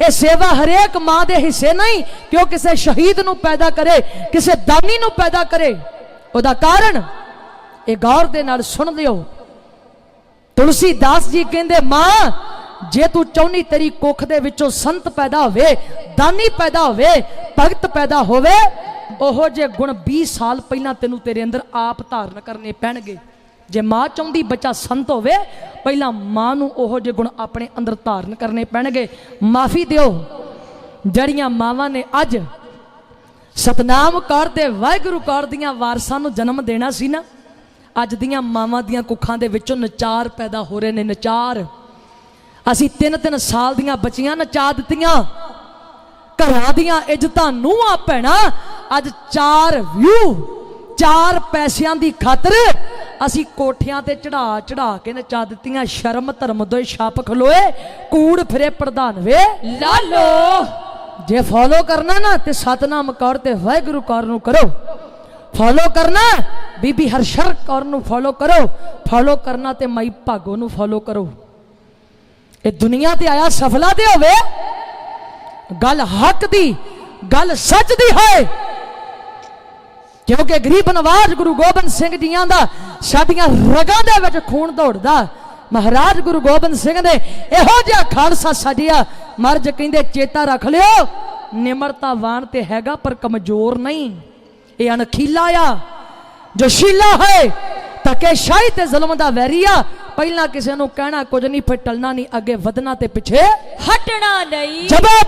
ਇਹ ਸੇਵਾ ਹਰੇਕ ਮਾਂ ਦੇ ਹਿੱਸੇ ਨਹੀਂ ਕਿ ਉਹ ਕਿਸੇ ਸ਼ਹੀਦ ਨੂੰ ਪੈਦਾ ਕਰੇ, ਕਿਸੇ ਦਾਨੀ ਨੂੰ ਪੈਦਾ ਕਰੇ? ਉਹਦਾ ਕਾਰਨ ਇਹ ਗੌਰ ਦੇ ਨਾਲ ਸੁਣ ਲਿਓ। ਤੁਲਸੀਦਾਸ ਜੀ ਕਹਿੰਦੇ, ਮਾਂ, ਜੇ ਤੂੰ ਚਾਹੁੰਦੀ ਤੇਰੀ ਕੁੱਖ ਦੇ ਵਿੱਚੋਂ ਸੰਤ ਪੈਦਾ ਹੋਵੇ, ਦਾਨੀ ਪੈਦਾ ਹੋਵੇ, ਭਗਤ ਪੈਦਾ ਹੋਵੇ, ਉਹੋ ਜੇ ਗੁਣ 20 ਸਾਲ ਪਹਿਲਾਂ ਤੈਨੂੰ ਤੇਰੇ ਅੰਦਰ ਆਪ ਧਾਰਨ ਕਰਨੇ ਪੈਣਗੇ। ਜੇ ਮਾਂ ਚਾਹੁੰਦੀ ਬੱਚਾ ਸੰਤ ਹੋਵੇ, ਪਹਿਲਾਂ ਮਾਂ ਨੂੰ ਉਹੋ ਜਿਹੇ ਗੁਣ ਆਪਣੇ ਅੰਦਰ ਧਾਰਨ ਕਰਨੇ ਪੈਣਗੇ। ਮਾਫੀ ਦਿਓ। ਜਿਹੜੀਆਂ ਮਾਵਾਂ ਨੇ ਅੱਜ ਸਤਨਾਮ ਕੌਰ ਤੇ ਵਾਹਿਗੁਰੂ ਕੌਰ ਦੀਆਂ ਵਾਰਸਾਂ ਨੂੰ ਜਨਮ ਦੇਣਾ ਸੀ ਨਾ, ਅੱਜ ਦੀਆਂ ਮਾਵਾਂ ਦੀਆਂ ਕੁੱਖਾਂ ਦੇ ਵਿੱਚੋਂ ਨਚਾਰ ਪੈਦਾ ਹੋ ਰਹੇ ਨੇ, ਨਚਾਰ। ਅਸੀਂ ਤਿੰਨ ਤਿੰਨ ਸਾਲ ਦੀਆਂ ਬੱਚੀਆਂ ਨਚਾ ਦਿੱਤੀਆਂ। ਘਰਾਂ ਦੀਆਂ ਇੱਜ਼ਤਾਂ ਨੂੰਹਾਂ ਆ ਭੈਣਾ, ਅੱਜ ਚਾਰ ਵਿਊ, ਚਾਰ ਪੈਸਿਆਂ ਦੀ ਖਾਤਰ ਅਸੀਂ ਕੋਠਿਆਂ ਤੇ ਚੜਾ ਚੜਾ ਕੇ ਨਚਾ ਦਿੱਤੀਆਂ ਸ਼ਰਮ ਧਰਮ ਦੋਏ ਛਾਪ ਖਲੋਏ ਕੂੜ ਫਿਰੇ ਪ੍ਰਧਾਨ ਵੇ। ਲਾਲੋ। ਜੇ ਫੋਲੋ ਕਰਨਾ ਨਾ ਤੇ ਸਤਨਾਮ ਕੌਰ ਤੇ ਵਾਹਿਗੁਰੂ ਕੌਰ ਨੂੰ ਕਰੋ। ਫੋਲੋ ਕਰਨਾ ਬੀਬੀ ਹਰਸ਼ਰ ਕੌਰ ਨੂੰ ਫੋਲੋ ਕਰੋ। ਫੋਲੋ ਕਰਨਾ ਤੇ ਮਾਈ ਭਾਗੋ ਨੂੰ ਫੋਲੋ ਕਰੋ। ਇਹ ਦੁਨੀਆ ਤੇ ਆਇਆ ਸਫਲਾ ਤੇ ਹੋਵੇ। ਗੱਲ ਹੱਕ ਦੀ ਗੱਲ ਸੱਚ ਦੀ ਹੋਏ। ਕਿਉਂਕਿ ਗਰੀਬ ਨਵਾਜ ਗੁਰੂ ਗੋਬਿੰਦ ਸਿੰਘ ਜੀਆਂ ਦਾ, ਸਾਡੀਆਂ ਰਗਾਂ ਦੇ ਵਿੱਚ ਖੂਨ ਦੌੜਦਾ। ਮਹਾਰਾਜ ਗੁਰੂ ਗੋਬਿੰਦ ਸਿੰਘ ਨੇ ਇਹੋ ਜਿਹਾ ਖਾਲਸਾ ਸਾਜਿਆ ਮਰਜ ਕਹਿੰਦੇ ਚੇਤਾ ਰੱਖ ਲਿਓ। ਨਿਮਰਤਾਵਾਨ ਤੇ ਹੈਗਾ ਪਰ ਕਮਜ਼ੋਰ ਨਹੀਂ। ਇਹ ਅਣਖੀਲਾ ਆ। ਜੋ ਸ਼ੀਲਾ ਹੈ ਤਕੇ ਸ਼ਾਹੀ ਤੇ ਜ਼ੁਲਮ ਦਾ ਵੈਰੀ ਆ। ਪਹਿਲਾਂ ਕਿਸੇ ਨੂੰ ਕਹਿਣਾ ਕੁਝ ਨਹੀਂ, ਫਿਰ ਟਲਣਾ ਨਹੀਂ, ਅੱਗੇ ਵਧਣਾ ਤੇ ਪਿੱਛੇ ਹਟਣਾ ਨਹੀਂ। ਜਬੇ